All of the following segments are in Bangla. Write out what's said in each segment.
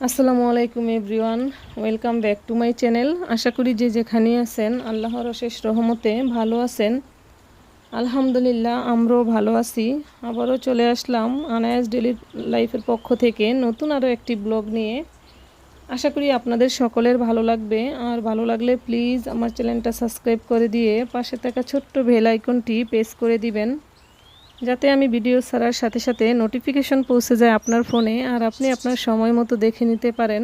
আসসালামু আলাইকুম everyone, welcome back to my channel. আশা করি যে যেখানে আছেন, আল্লাহর অশেষ রহমতে ভালো আছেন। আলহামদুলিল্লাহ, আমরাও ভালো আছি। আবারও চলে আসলাম আনায়াস ডেলি লাইফের পক্ষ থেকে নতুন আরও একটি ব্লগ নিয়ে। আশা করি আপনাদের সকলের ভালো লাগবে। আর ভালো লাগলে প্লিজ আমার চ্যানেলটা সাবস্ক্রাইব করে দিয়ে পাশে থাকা ছোট্ট বেল আইকনটি প্রেস করে দিবেন। যাতে আমি ভিডিও ছাড়ার সাথে সাথে নোটিফিকেশন পৌঁছে যায় আপনার ফোনে আর আপনি আপনার সময় মতো দেখে নিতে পারেন।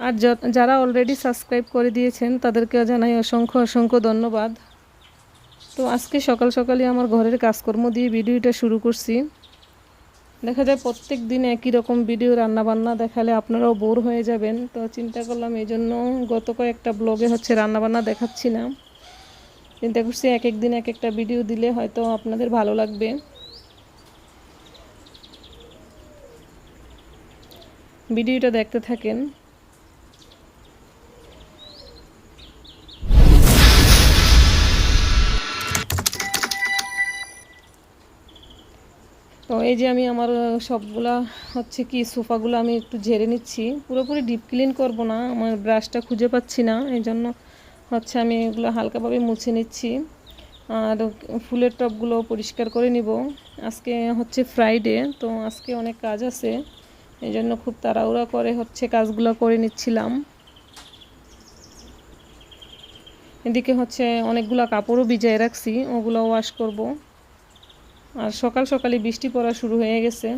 আর যারা অলরেডি সাবস্ক্রাইব করে দিয়েছেন তাদেরকে জানাই অসংখ্য অসংখ্য ধন্যবাদ। তো আজকে সকাল সকালে আমার ঘরের কাজকর্ম দিয়ে ভিডিওটা শুরু করছি। দেখা যায় প্রত্যেক দিন একই রকম ভিডিও রান্নাবান্না দেখালে আপনারাও বোর হয়ে যাবেন। তো চিন্তা করলাম এই জন্য গত কয়েকটা ব্লগে হচ্ছে রান্নাবান্না দেখাচ্ছি না চিন্তা করছি এক এক দিন এক একটা ভিডিও দিলে হয়তো আপনাদের ভালো লাগবে। ভিডিওটা দেখতে থাকেন। তো এই যে আমি আমার সবগুলা হচ্ছে কি, সোফাগুলো আমি একটু ঝেড়ে নিচ্ছি। পুরোপুরি ডিপ ক্লিন করব না, আমার ব্রাশটা খুঁজে পাচ্ছি না এই জন্য হচ্ছে আমি এগুলো হালকাভাবে মুছে নিচ্ছি। আর ফুলের টবগুলো পরিষ্কার করে নিব। আজকে হচ্ছে ফ্রাইডে তো আজকে অনেক কাজ আছে। এই জন্য খুব তাড়াহুড়া করে হচ্ছে কাজগুলো করে নিচ্ছিলাম। এদিকে হচ্ছে অনেকগুলো কাপড়ও ভিজায় রাখছি, ওগুলো ওয়াশ করব। আর সকাল সকালে বৃষ্টি পড়া শুরু হয়ে গেছে।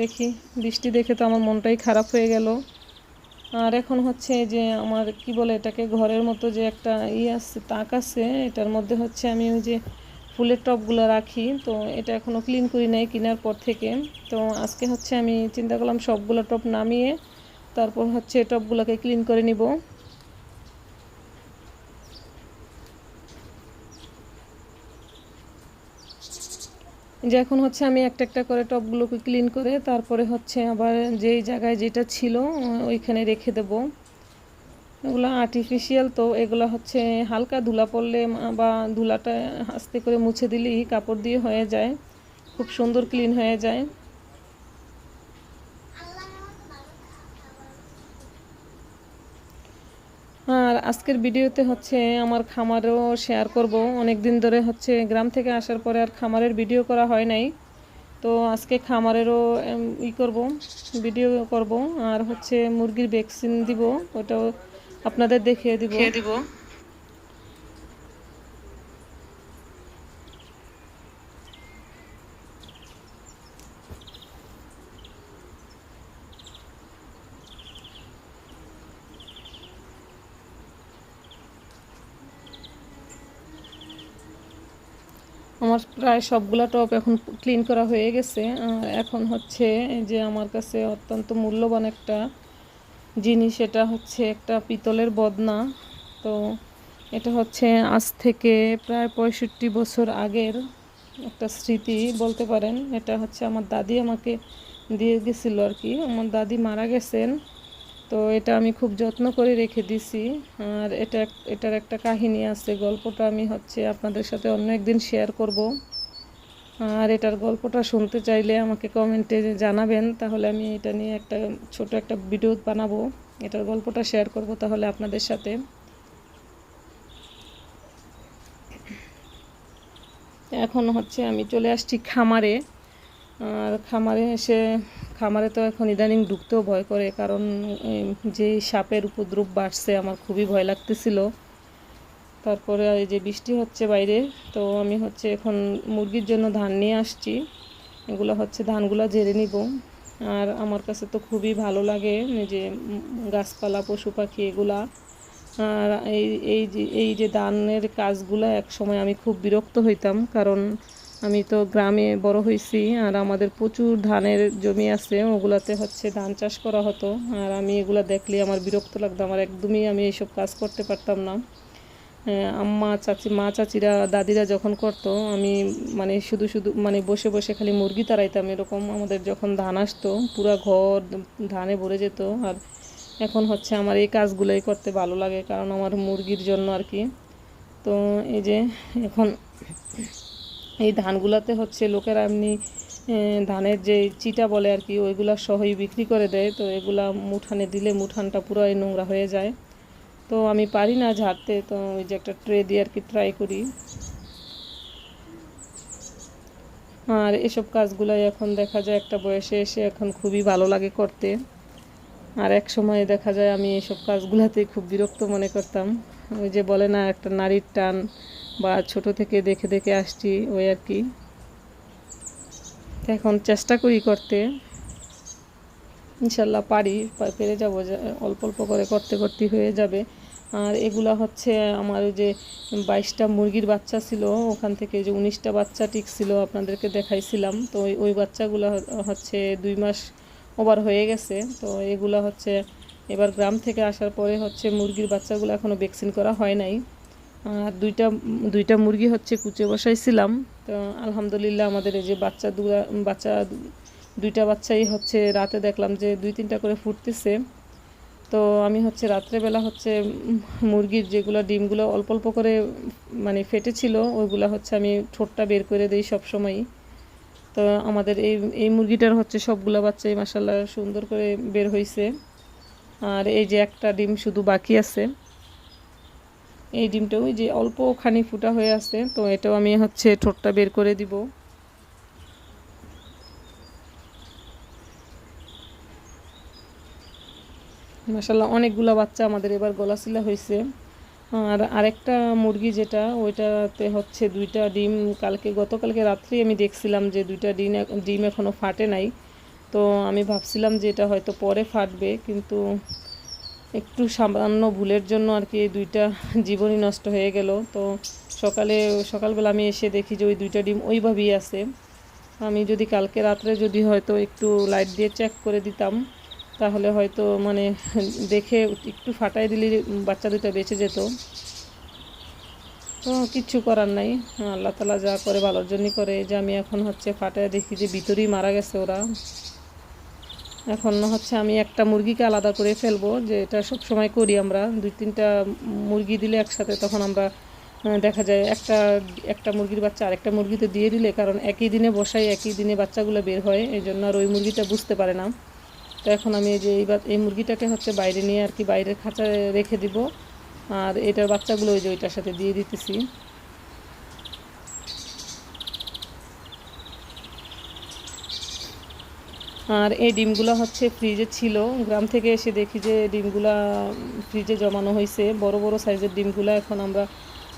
দেখি, বৃষ্টি দেখে তো আমার মনটাই খারাপ হয়ে গেল। আর এখন হচ্ছে যে আমার, কি বলে এটাকে, ঘরের মতো যে একটা ই আছে, তাক আছে, এটার মধ্যে হচ্ছে আমি ওই যে ফুলের টপগুলো রাখি। তো এটা এখনও ক্লিন করি নাই কেনার পর থেকে। তো আজকে হচ্ছে আমি চিন্তা করলাম সবগুলো টপ নামিয়ে তারপর হচ্ছে টপগুলোকে ক্লিন করে নিব। যে এখন হচ্ছে আমি একটা একটা করে টপগুলোকে ক্লিন করে তারপরে হচ্ছে আবার যেই জায়গায় যেটা ছিল ওইখানে রেখে দেব। এগুলো আর্টিফিশিয়াল তো এগুলো হচ্ছে হালকা ধুলা পড়লে বা ধুলাটা আস্তে করে মুছে দিলেই কাপড় দিয়ে হয়ে যায়, খুব সুন্দর ক্লিন হয়ে যায়। আর আজকের ভিডিওতে হচ্ছে আমার খামারও শেয়ার করব। অনেক দিন ধরে হচ্ছে গ্রাম থেকে আসার পরে আর খামারের ভিডিও করা হয় নাই। তো আজকে খামারেরও ই করব, ভিডিও করব। আর হচ্ছে মুরগির ভ্যাকসিন দিব, ওটাও আপনাদের দেখিয়ে দিব। দিব। আমার প্রায় সবগুলা টপ এখন ক্লিন করা হয়ে গেছে। এখন হচ্ছে যে আমার কাছে অত্যন্ত মূল্যবান একটা জিনিস, এটা হচ্ছে একটা পিতলের বদনা। তো এটা হচ্ছে আজ থেকে প্রায় পঁয়ষট্টি বছর আগের একটা স্মৃতি বলতে পারেন। এটা হচ্ছে আমার দাদি আমাকে দিয়ে গেছিল আর কি। আমার দাদি মারা গেছেন। তো এটা আমি খুব যত্ন করে রেখে দিছি। আর এটা এটার একটা কাহিনী আছে। গল্পটা আমি হচ্ছে আপনাদের সাথে অন্য একদিন শেয়ার করব। আর এটার গল্পটা শুনতে চাইলে আমাকে কমেন্টে জানাবেন। তাহলে আমি এটা নিয়ে একটা ছোট একটা ভিডিও বানাবো। এটার গল্পটা শেয়ার করব তাহলে আপনাদের সাথে। এখন হচ্ছে আমি চলে আসছি খামারে। আর খামারে এসে খামারে তো এখন ইদানিং ঢুকতেও ভয় করে, কারণ যে সাপের উপদ্রব বাড়ছে আমার খুবই ভয় লাগতেছিল। তারপরে এই যে বৃষ্টি হচ্ছে বাইরে, তো আমি হচ্ছে এখন মুরগির জন্য ধান নিয়ে আসছি। এগুলো হচ্ছে ধানগুলো ঝেড়ে নিব। আর আমার কাছে তো খুবই ভালো লাগে যে গাছপালা, পশু পাখি এগুলা। আর এই এই যে এই যে ধানের কাজগুলো, এক সময় আমি খুব বিরক্ত হইতাম, কারণ আমি তো গ্রামে বড় হয়েছি আর আমাদের প্রচুর ধানের জমি আছে, ওগুলাতে হচ্ছে ধান চাষ করা হতো। আর আমি এগুলা দেখলে আমার বিরক্ত লাগতো, আমার একদমই আমি এইসব কাজ করতে পারতাম না। আম্মা, চাচি, মা, চাচিরা, দাদিরা যখন করতো, আমি মানে শুধু শুধু মানে বসে বসে খালি মুরগি তাড়াইতাম, এরকম আমাদের যখন ধান আসতো, পুরা ঘর ধানে ভরে যেত। আর এখন হচ্ছে আমার এই কাজগুলোই করতে ভালো লাগে, কারণ আমার মুরগির জন্য আর কি। তো এই যে এখন এই ধানগুলাতে হচ্ছে লোকেরা এমনি ধানের যে চিটা বলে আর কি, ওইগুলা সহই বিক্রি করে দেয়। তো এগুলা মুঠানে দিলে মুঠানটা পুরোই নোংরা হয়ে যায়। তো আমি পারি না ঝাড়তে, তো ওই যে একটা ট্রে দিয়ে আর কি ট্রাই করি। আর এসব কাজগুলাই এখন দেখা যায় একটা বয়সে এসে এখন খুবই ভালো লাগে করতে। আর এক সময় দেখা যায় আমি এসব কাজগুলাতে খুব বিরক্ত মনে করতাম। ওই যে বলে না, একটা নারীর টান বা ছোট থেকে দেখে দেখে আসছি ওই আর কি। এখন চেষ্টা করি করতে। ইনশাল্লাহ পারি পেরে যাব অল্প অল্প করে করতে করতে হয়ে যাবে। আর এগুলা হচ্ছে আমার যে বাইশটা মুরগির বাচ্চা ছিল, ওখান থেকে যে উনিশটা বাচ্চা টিকছিল আপনাদেরকে দেখাইছিলাম। তো ওই বাচ্চাগুলো হচ্ছে দুই মাস ওভার হয়ে গেছে। তো এগুলা হচ্ছে এবার গ্রাম থেকে আসার পরে হচ্ছে মুরগির বাচ্চাগুলো এখনও ভ্যাকসিন করা হয় নাই। দুইটা দুইটা মুরগি হচ্ছে কুচে বসাইছিলাম। তো আলহামদুলিল্লাহ আমাদের এই যে বাচ্চা দুরা, বাচ্চা দুইটা বাচ্চাই হচ্ছে রাতে দেখলাম যে দুই, তিনটা করে ফুটতেছে। তো আমি হচ্ছে রাত্রেবেলা হচ্ছে মুরগির যেগুলো ডিমগুলো অল্প অল্প করে মানে ফেটেছিল, ওইগুলো হচ্ছে আমি ঠোঁটটা বের করে দিই সব সময়ই তো আমাদের এই এই মুরগিটার হচ্ছে সবগুলো বাচ্চাই মাসাল্লাহ সুন্দর করে বের হয়েছে আর এই যে একটা ডিম শুধু বাকি আছে। এই ডিমটা ওই যে অল্পখানি ফুটা হয়ে আছে, তো এটাও আমি হচ্ছে ঠোঁটটা বের করে দিব। মাসাল্লাহ অনেকগুলো বাচ্চা আমাদের এবার গলাশিলা হয়েছে। আর আরেকটা মুরগি যেটা, ওইটাতে হচ্ছে দুইটা ডিম। কালকে, গতকালকে রাত্রি আমি দেখছিলাম যে দুইটা ডিম ডিম এখনও ফাটে নাই। তো আমি ভাবছিলাম যে এটা হয়তো পরে ফাটবে, কিন্তু একটু সামান্য ভুলের জন্য আর কি এই দুইটা জীবনই নষ্ট হয়ে গেল। তো সকালে, সকালবেলা আমি এসে দেখি যে ওই দুইটা ডিম ওইভাবেই আছে। আমি যদি কালকে রাত্রে যদি হয়তো একটু লাইট দিয়ে চেক করে দিতাম, তাহলে হয়তো মানে দেখে একটু ফাটাই দিলে বাচ্চা দুটো বেঁচে যেত। তো কিচ্ছু করার নাই। আল্লাহ তালা যা করে ভালোর জন্যই করে। যে আমি এখন হচ্ছে ফাটায় দেখি যে ভিতরেই মারা গেছে ওরা। এখন হচ্ছে আমি একটা মুরগিকে আলাদা করে ফেলব, যে এটা সব সময় করি আমরা। দুই তিনটা মুরগি দিলে একসাথে তখন আমরা দেখা যায় একটা একটা মুরগির বাচ্চা আরেকটা মুরগিতে দিয়ে দিলে, কারণ একই দিনে বসাই, একই দিনে বাচ্চাগুলো বের হয়, এই জন্য আর ওই মুরগিটা বুঝতে পারে না। তো এখন আমি এই যে এই মুরগিটাকে হচ্ছে বাইরে নিয়ে আর কি বাইরের খাঁচায় রেখে দিব, আর এটার বাচ্চাগুলো ওই যে ওইটার সাথে দিয়ে দিতেছি। আর এই ডিমগুলো হচ্ছে ফ্রিজে ছিল। গ্রাম থেকে এসে দেখি যে ডিমগুলা ফ্রিজে জমানো হয়েছে বড় বড় সাইজের ডিমগুলো এখন আমরা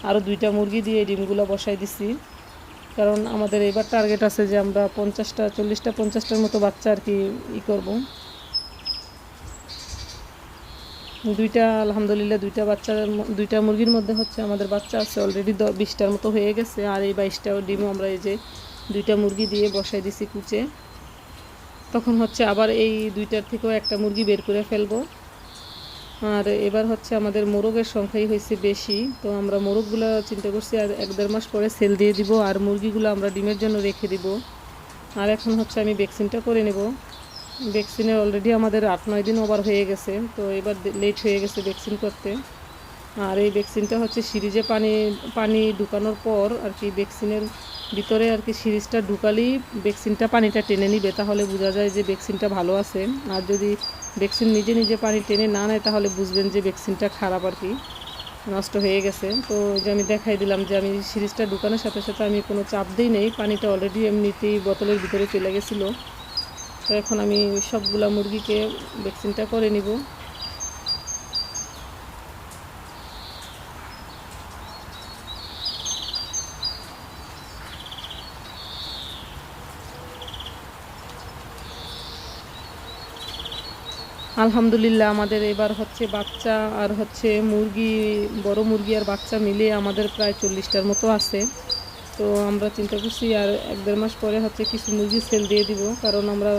আরও দুইটা মুরগি দিয়ে এই ডিমগুলো বসাই দিছি। কারণ আমাদের এবার টার্গেট আছে যে আমরা পঞ্চাশটা, চল্লিশটা, পঞ্চাশটার মতো বাচ্চা আর কি ই করব। দুইটা, আলহামদুলিল্লাহ দুইটা বাচ্চার দুইটা মুরগির মধ্যে হচ্ছে আমাদের বাচ্চা আছে অলরেডি দশ বিশটার মতো হয়ে গেছে। আর এই বাইশটা ডিমও আমরা এই যে দুইটা মুরগি দিয়ে বসাই দিছি কুচে। তখন হচ্ছে আবার এই দুইটার থেকেও একটা মুরগি বের করে ফেলব। আর এবার হচ্ছে আমাদের মোরগের সংখ্যাই হয়েছে বেশি। তো আমরা মোরগগুলো চিন্তা করছি আর এক দেড় মাস পরে সেল দিয়ে দিব আর মুরগিগুলো আমরা ডিমের জন্য রেখে দিব। আর এখন হচ্ছে আমি ভ্যাকসিনটা করে নেব। ভ্যাকসিনের অলরেডি আমাদের আট, নয় দিন ওভার হয়ে গেছে। তো এবার লেট হয়ে গেছে ভ্যাকসিন করতে। আর এই ভ্যাকসিনটা হচ্ছে সিরিজে পানি পানি ঢুকানোর পর আর কি ভ্যাকসিনের ভিতরে আর কি সিরিজটা ঢুকালেই ভ্যাকসিনটা পানিটা টেনে নিবে। তাহলে বোঝা যায় যে ভ্যাকসিনটা ভালো আছে। আর যদি ভ্যাকসিন নিজে নিজে পানি টেনে না নেয়, তাহলে বুঝবেন যে ভ্যাকসিনটা খারাপ আর কি, নষ্ট হয়ে গেছে। তো যে আমি দেখাই দিলাম যে আমি সিরিজটা ঢুকানোর সাথে সাথে আমি কোনো চাপ দিই নেই। পানিটা অলরেডি এমনিতেই বোতলের ভিতরে চলে গেছিল। তো এখন আমি সবগুলা মুরগিকে ভ্যাকসিনটা করে নিব। আলহামদুলিল্লাহ, আমাদের এবার হচ্ছে বাচ্চা আর হচ্ছে মুরগি, বড় মুরগি আর বাচ্চা মিলে আমাদের প্রায় চল্লিশটার মতো আছে। তো আমরা চিন্তা করছি আর এক দেড় মাস পরে হচ্ছে কিছু মুরগি সেল দিয়ে দিব, কারণ আমরা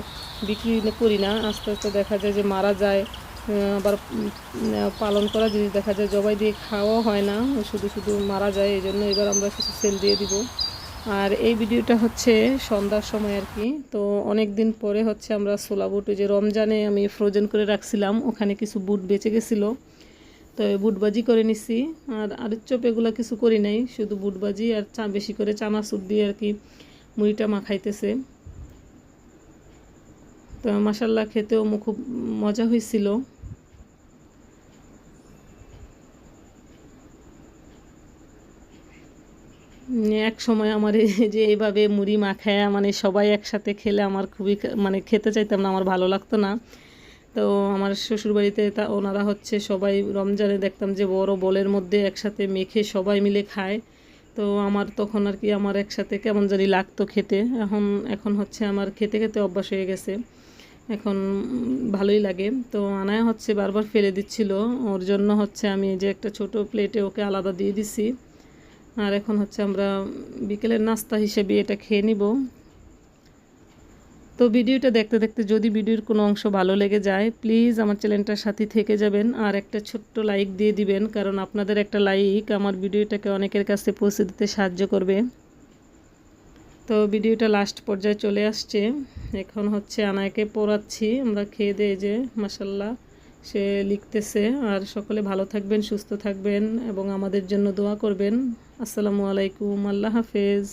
বিক্রি করি না। আস্তে আস্তে দেখা যায় যে মারা যায় আবার পালন করা জিনিস দেখা যায় জবাই দিয়ে খাওয়াও হয় না, শুধু শুধু মারা যায় এই জন্য এবার আমরা কিছু সেল দিয়ে দিব। আর এই ভিডিওটা হচ্ছে সন্ধ্যার সময় আর কি। তো অনেক দিন পরে হচ্ছে আমরা সোলা বুট যে রমজানে আমি ফ্রোজেন করে রাখছিলাম, ওখানে কিছু বুট বেঁচে গেছিল। তো বুটবাজি করে নিছি। আর আর চপ এগুলো কিছু করি নাই, শুধু বুটবাজি আর চা, বেশি করে চানা চানাচুর দিয়ে আর কি মুড়িটা মাখাইতেছে। তো মাসাল্লাহ খেতেও খুব মজা হয়েছিল এক সময় আমার এই যে এইভাবে মুড়ি মাখায় মানে সবাই একসাথে খেলে আমার খুবই মানে খেতে চাইতাম না, আমার ভালো লাগতো না। তো আমার শ্বশুরবাড়িতে তা, ওনারা হচ্ছে সবাই রমজানে দেখতাম যে বড় বলের মধ্যে একসাথে মেখে সবাই মিলে খায়। তো আমার তখন আর কি আমার একসাথে কেমন জানি লাগতো খেতে। এখন এখন হচ্ছে আমার খেতে খেতে অভ্যাস হয়ে গেছে। এখন ভালোই লাগে। তো আনায় হচ্ছে বারবার ফেলে দিচ্ছিল। ওর জন্য হচ্ছে আমি যে একটা ছোট প্লেটে ওকে আলাদা দিয়ে দিছি। আর এখন হচ্ছে আমরা বিকেলের নাস্তা হিসেবে এটা খেয়ে নিব। তো ভিডিওটা দেখতে দেখতে যদি ভিডিওর কোনো অংশ ভালো লেগে যায়, প্লিজ আমার চ্যানেলটার সাথে থেকে যাবেন আর একটা ছোট্ট লাইক দিয়ে দিবেন, কারণ আপনাদের একটা লাইক আমার ভিডিওটাকে অনেকের কাছে পৌঁছে দিতে সাহায্য করবে। তো ভিডিওটা লাস্ট পর্যায়ে চলে আসছে। এখন হচ্ছে আনায়কে পড়াচ্ছি। আমরা খেয়ে দিয়ে যে মাসাল্লাহ সে লিখতেছে, আর সকলে ভালো থাকবেন, সুস্থ থাকবেন এবং আমাদের জন্য দোয়া করবেন। আসসালামু আলাইকুম, আল্লাহ হাফেজ।